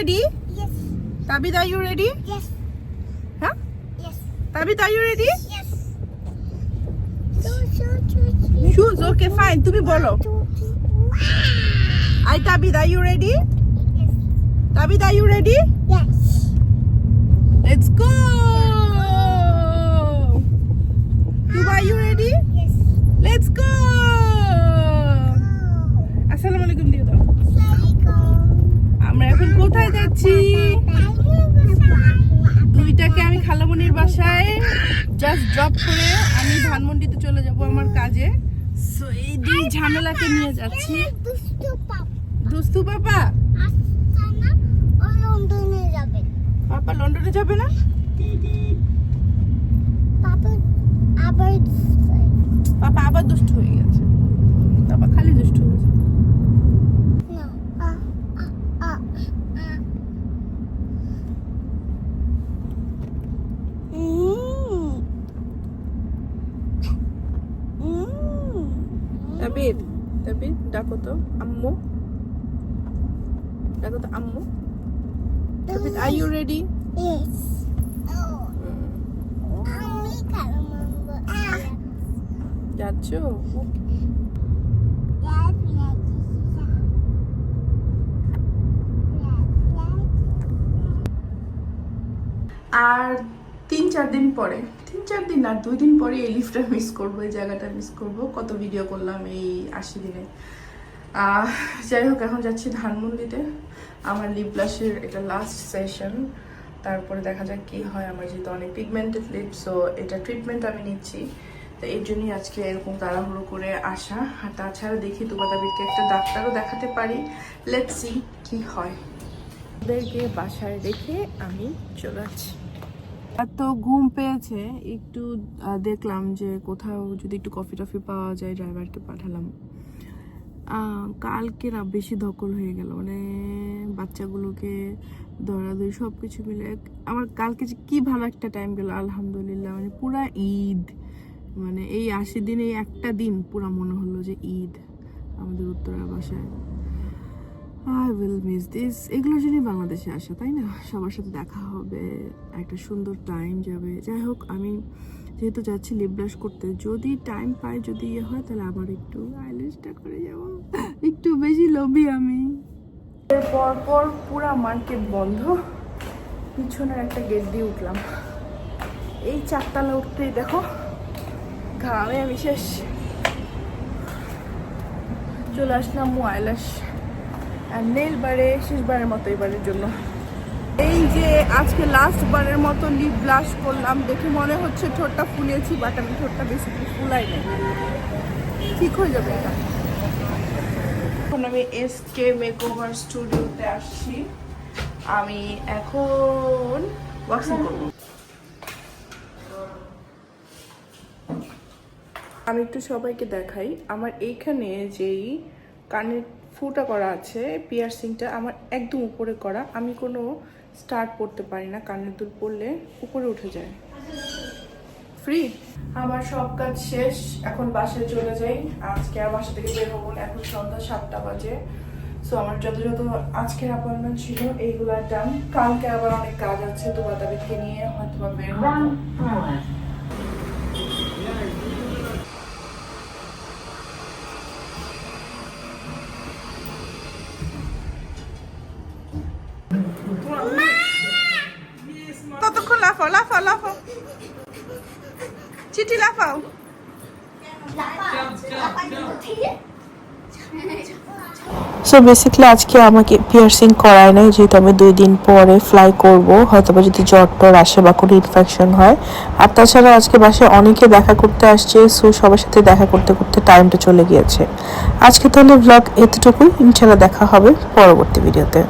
ready? Yes. Tabit, are you ready? Yes. Huh? Yes. Tabit, are you ready? Yes. So, so, so, so. Shoes, okay, fine. তুমি বলো। I Tabit, are you ready? Yes. Tabit, are you ready? Yes. যাচ্ছি দুইটাকে আমি খালামনির বাসায় just drop করে আমি ধানমন্ডিতে চলে যাব আমার কাজে। সো এই দুই ঝামেলাকে নিয়ে যাচ্ছি। দুস্তু পাপা। পাপা? লন্ডনে যাবে। না? পাপা আবার দুষ্ট হয়ে গেছে। পাপা খালি দুষ্ট হয়েছে তাবির তাবির ডাকো তো আম্মু ডাকো তো আম্মু Tabir are you ready Yes. আমি কালো যাচ্ছ আর তিন চার দিন পরে, তিন চার দিন আর দুই দিন পরে এই লিফটটা মিস করব, এই জায়গাটা মিস করব। কত ভিডিও করলাম এই আশি দিনে। যাই হোক, এখন যাচ্ছি ধানমন্ডিতে। আমার লিপ ব্লাশের এটা লাস্ট সেশন তারপরে দেখা যাক কি হয়। আমার যেহেতু অনেক পিগমেন্টেড লিপ সো এটা ট্রিটমেন্ট আমি নিচ্ছি। তো এর জন্যই আজকে এরকম তাড়াহুড়ো করে আসা। আর তাছাড়া দেখি তুবাতাবিরকে একটা ডাক্তারও দেখাতে পারি। লেটস কি হয়। ওদেরকে বাসায় রেখে আমি চলে যাচ্ছি এত ঘুম পেয়েছে, একটু দেখলাম যে কোথাও যদি একটু কফি টফি পাওয়া যায় ড্রাইভারকে পাঠালাম। কালকে না বেশি ধকল হয়ে গেল মানে বাচ্চাগুলোকে দৌড়াদৌড়ি সব কিছু মিলে আমার কালকে যে কী ভালো একটা টাইম গেল, আলহামদুলিল্লাহ মানে পুরা ঈদ মানে এই আশি দিনে, এই একটা দিন পুরা মনে হলো যে ঈদ আমাদের উত্তরা বাসায়। আই উইল মিস দিস এগুলোর জন্যই বাংলাদেশে আসা, তাই না? সবার সাথে দেখা হবে, একটা সুন্দর টাইম যাবে। যাই হোক, আমি যেহেতু যাচ্ছি লিপ ব্রাশ করতে, যদি টাইম পাই, যদি ইয়ে হয়, তাহলে আবার একটু আইলিশটা করে যাব। একটু বেশি লোভী আমি। পর পর পুরা মার্কেট বন্ধ। পিছনের একটা গেট দিয়ে উঠলাম। এই চারতলা উঠতেই দেখো, ঘামে আমি শেষ। চলে আসলাম মোয়াইলাস আর নেল বারে শেষবারের মতো এবারের জন্য। এই যে আজকে লাস্ট বারের মতো লিপ ব্লাশ করলাম, দেখে মনে হচ্ছে ঠোঁটটা ফুলিয়েছি বাট আমি ঠোঁটটা বেশি ফুলাই নাই। ঠিক হয়ে যাবে এটা। এখন আমি এস কে মেকওভার স্টুডিওতে আসছি। আমি এখন ওয়াক্সিং করব। আমি একটু সবাইকে দেখাই, আমার এইখানে যেই কানের ফুটা করা আছে পিয়ারসিংটা আমার একদম উপরে করা। আমি কোনো স্টার্ট পড়তে পারি না কানের দুল পরলে উপরে উঠে যায়। ফ্রি আমার সব কাজ শেষ এখন বাসায় চলে যাই। আজকে আর বাসা থেকে বের হব এখন সন্ধ্যা সাতটা বাজে। সো আমার যত যত আজকের অ্যাপয়েন্টমেন্ট ছিল এইগুলো ডান কালকে আবার অনেক কাজ আছে তোমার তাদেরকে নিয়ে হয়তো বা বের হব। লাফাও লাফাও লাফাও। চিঠি লাফাও। সো বেসিক্যালি আজকে আমাকে পিয়ার্সিং করায় নাই, যেহেতু আমি দুই দিন পরে ফ্লাই করব হয়তো বা যদি জ্বর টর আসে বা কোনো ইনফেকশন হয়। আর তাছাড়া আজকে বাসায় অনেকে দেখা করতে আসছে সো সবার সাথে দেখা করতে করতে টাইমটা চলে গিয়েছে। আজকে তাহলে ব্লগ এতটুকুই। ইনশাল্লাহ দেখা হবে পরবর্তী ভিডিওতে